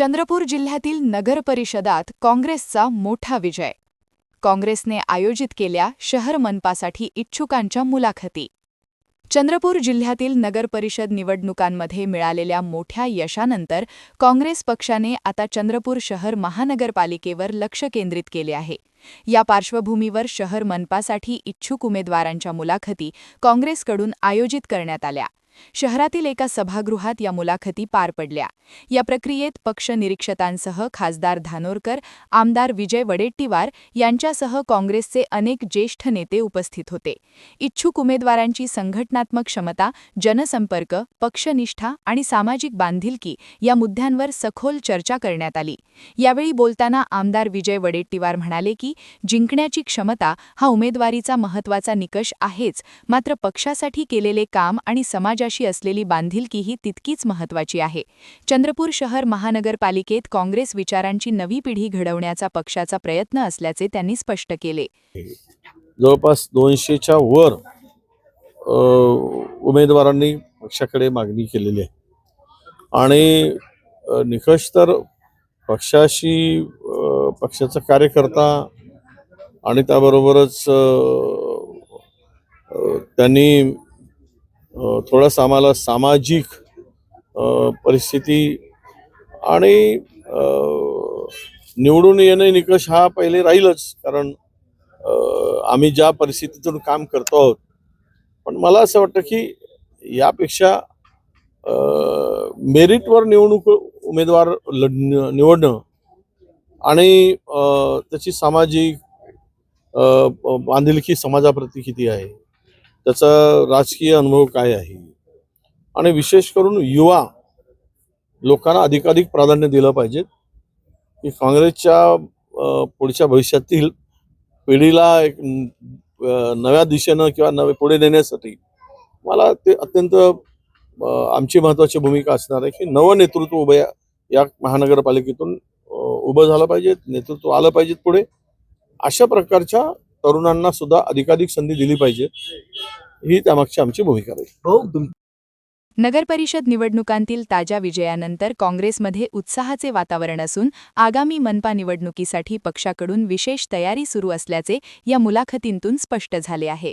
चंद्रपूर जिल्ह्यातील नगर परिषदात काँग्रेसचा मोठा विजय. काँग्रेसने आयोजित केल्या शहर मनपासाठी इच्छुकांच्या मुलाखती. चंद्रपूर जिल्ह्यातील नगर परिषद निवडणुकांमध्ये मिळालेल्या मोठ्या यशानंतर काँग्रेस पक्षाने आता चंद्रपूर शहर महानगरपालिकेवर लक्ष केंद्रित केले आहे. या पार्श्वभूमीवर शहर मनपासाठी इच्छुक उमेदवारांच्या मुलाखती काँग्रेसकडून आयोजित करण्यात आल्या. शहरातील एका सभागृहात या मुलाखती पार पडल्या. या प्रक्रियेत पक्ष निरीक्षकांसह खासदार धानोरकर आमदार विजय वडेट्टीवार यांच्यासह काँग्रेसचे अनेक ज्येष्ठ नेते उपस्थित होते. इच्छुक उमेदवारांची संघटनात्मक क्षमता जनसंपर्क पक्षनिष्ठा आणि सामाजिक बांधिलकी या मुद्द्यांवर सखोल चर्चा करण्यात आली. यावेळी बोलताना आमदार विजय वडेट्टीवार म्हणाले की जिंकण्याची क्षमता हा उमेदवारीचा महत्त्वाचा निकष आहेच मात्र पक्षासाठी केलेले काम आणि समाजाशी असलेली बांधिलकीही तितकीच महत्त्वाची आहे. चंद्रपूर शहर महानगरपालिकेत काँग्रेस विचारांची नवी पिढी घडवण्याचा पक्षाचा प्रयत्न असल्याचे त्यांनी स्पष्ट केले. जवळपास दोनशेच्या वर उमेदवारांनी पक्षाकडे मागणी केलेली आहे. आणि निकष तर पक्षाशी पक्षाचा कार्यकर्ता आणि त्याबरोबरच त्यांनी थोडंसं आम्हाला सामाजिक परिस्थिती आणि निवडून येणे निकष हा पहिले राहीलच. कारण आम्ही ज्या परिस्थितीतून काम करतो आहोत पण मला असं वाटतं की यापेक्षा मेरिटवर निवडणूक उमेदवार लढणं निवडणं आणि त्याची सामाजिक बांधिलकी समाजाप्रती किती आहे? त्याचा राजकीय अनुभव काय आहे? आणि विशेष करून युवा लोकांना अधिकाधिक प्राधान्य दिलं पाहिजे. की काँग्रेसच्या पुढच्या भविष्यातील पिढीला एक नव्या दिशेनं किंवा नवे पुढे नेण्यासाठी मला ते अत्यंत आमची महत्त्वाची भूमिका असणार आहे की नवं नेतृत्व उभं या या महानगरपालिकेतून उभं झालं पाहिजे नेतृत्व आलं पाहिजे पुढे. अशा प्रकारच्या तरुणांना सुद्धा अधिकाधिक संधी दिली पाहिजे. ही त्यामागची आमची भूमिका राहील. नगरपरिषद निवडणुकांतील ताज्या विजयानंतर काँग्रेसमध्ये उत्साहाचे वातावरण असून आगामी मनपा निवडणुकीसाठी पक्षाकडून विशेष तयारी सुरू असल्याचे या मुलाखतींतून स्पष्ट झाले आहे.